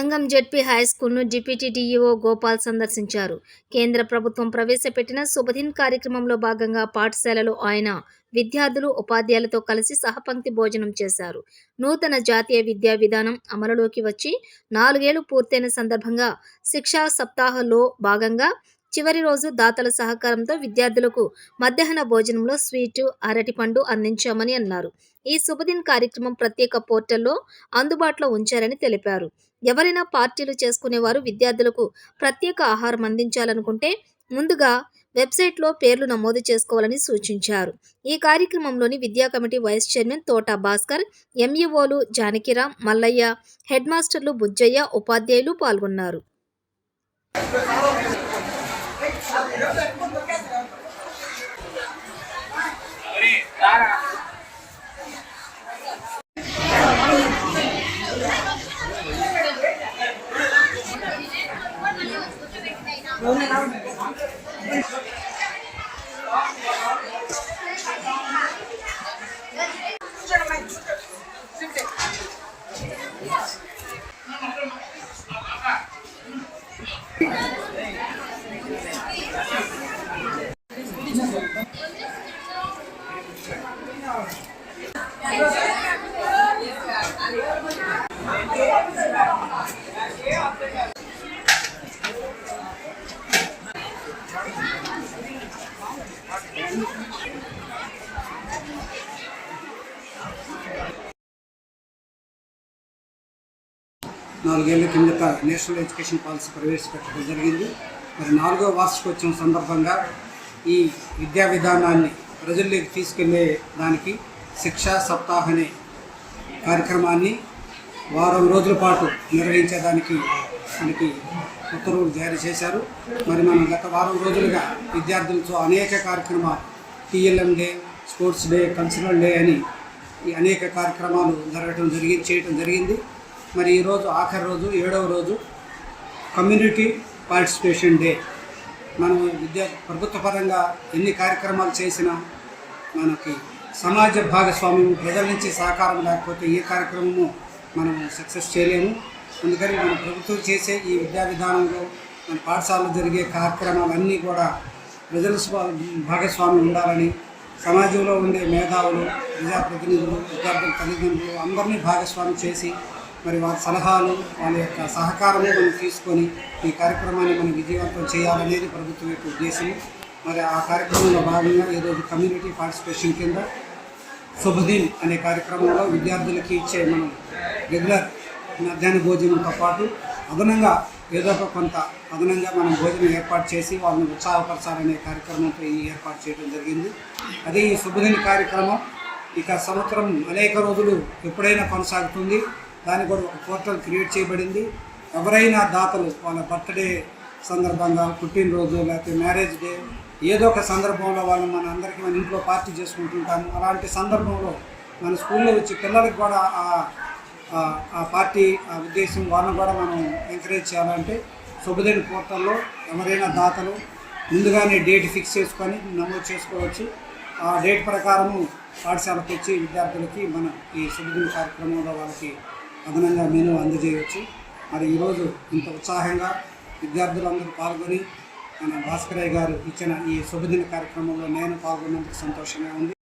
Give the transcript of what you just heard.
సంఘం ZP high స్కూల్ను deputy Gopal సందర్శించారు. కేంద్ర ప్రభుత్వం ప్రవేశపెట్టిన శుభదిన్ కార్యక్రమంలో భాగంగా పాఠశాలలో ఆయన విద్యార్థులు ఉపాధ్యాయులతో కలిసి సహపంక్తి భోజనం చేశారు. నూతన జాతీయ విద్యా విధానం అమలులోకి వచ్చి నాలుగేళ్ళు పూర్తయిన సందర్భంగా శిక్షా సప్తాహంలో భాగంగా చివరి రోజు దాతల సహకారంతో విద్యార్థులకు మధ్యాహ్న భోజనంలో స్వీటు అరటిపండు అందించామని అన్నారు. ఈ శుభదిన్ కార్యక్రమం ప్రత్యేక పోర్టల్లో అందుబాటులో ఉంచారని తెలిపారు. ఎవరైనా పార్టీలు చేసుకునేవారు విద్యార్థులకు ప్రత్యేక ఆహారం అందించాలనుకుంటే ముందుగా వెబ్సైట్లో పేర్లు నమోదు చేసుకోవాలని సూచించారు. ఈ కార్యక్రమంలోని విద్యా committee vice chairman Thota Bhaskar ఎంఈఓలు Janakiram Mallayya head మాస్టర్లు బుజ్జయ్య ఉపాధ్యాయులు పాల్గొన్నారు. 我那拿过这过个 నాలుగేళ్ళ కిందట నేషనల్ ఎడ్యుకేషన్ పాలసీ ప్రవేశపెట్టడం జరిగింది. మరి నాలుగో వార్షికోత్సవం సందర్భంగా ఈ విద్యా విధానాన్ని ప్రజల్లోకి తీసుకెళ్ళే దానికి శిక్షా సప్తాహ్ అనే కార్యక్రమాన్ని వారం రోజుల పాటు నిర్వహించేదానికి మనకి ఉత్తర్వులు జారీ చేశారు. మరి మనం గత వారం రోజులుగా విద్యార్థులతో అనేక కార్యక్రమాలు TLM day sports day cultural day అని ఈ అనేక కార్యక్రమాలు జరగటం జరిగింది చేయటం జరిగింది. మరి ఈరోజు ఆఖరి రోజు ఏడవ రోజు కమ్యూనిటీ పార్టిసిపేషన్ డే. మనం విద్యా ప్రభుత్వ పరంగా ఎన్ని కార్యక్రమాలు చేసినా మనకి సమాజ భాగస్వామ్యం ప్రజల నుంచి సహకారం లేకపోతే ఏ కార్యక్రమము మనం సక్సెస్ చేయలేము. అందుకని మన ప్రభుత్వం చేసే ఈ విద్యా విధానంలో మన పాఠశాలలో జరిగే కార్యక్రమాలన్నీ కూడా ప్రజల స్వా- భాగస్వామ్యం ఉండాలని సమాజంలో ఉండే మేధావులు ప్రజాప్రతినిధులు విద్యార్థుల తల్లిదండ్రులు అందరినీ భాగస్వామి చేసి మరి వారి సలహాలు వాళ్ళ యొక్క సహకారము మనం తీసుకొని ఈ కార్యక్రమాన్ని మనం విజయవంతం చేయాలనేది ప్రభుత్వం యొక్క ఉద్దేశం. మరి ఆ కార్యక్రమంలో భాగంగా ఈరోజు కమ్యూనిటీ పార్టిసిపేషన్ కింద శుభదీన్ అనే కార్యక్రమంలో విద్యార్థులకి ఇచ్చే మనం రెగ్యులర్ మధ్యాహ్న భోజనంతో పాటు అదనంగా ఏదో ఒక కొంత అదనంగా మనం భోజనం ఏర్పాటు చేసి వాళ్ళని ఉత్సాహపరచాలనే కార్యక్రమంతో ఈ ఏర్పాటు చేయడం జరిగింది. అదే ఈ శుభదిన కార్యక్రమం ఇక సంవత్సరం అనేక రోజులు ఎప్పుడైనా కొనసాగుతుంది. దానికి కూడా ఒక పోర్టల్ క్రియేట్ చేయబడింది. ఎవరైనా దాతలు వాళ్ళ బర్త్డే సందర్భంగా పుట్టినరోజు లేకపోతే మ్యారేజ్ డే ఏదో ఒక సందర్భంలో వాళ్ళు మన అందరికీ మన ఇంట్లో పార్టీ చేసుకుంటుంటాము. అలాంటి సందర్భంలో మన స్కూల్లో వచ్చి పిల్లలకు కూడా ఆ- ఆ- పార్టీ ఆ ఉద్దేశం వాళ్ళని కూడా మనం ఎంకరేజ్ చేయాలంటే శుభదిన పోర్టల్లో ఎవరైనా దాతలు ముందుగానే డేట్ ఫిక్స్ చేసుకొని నమోదు చేసుకోవచ్చు. ఆ డేట్ ప్రకారము పాఠశాలకు వచ్చి విద్యార్థులకి మన ఈ శుభదిన కార్యక్రమంలో వాళ్ళకి అదనంగా మెను అందజేయవచ్చు. మరి ఈరోజు ఇంత ఉత్సాహంగా విద్యార్థులందరూ పాల్గొని మన భాస్కరయ్య గారు ఇచ్చిన ఈ శుభదిన కార్యక్రమంలో నేను పాల్గొన్నందుకు సంతోషంగా ఉంది.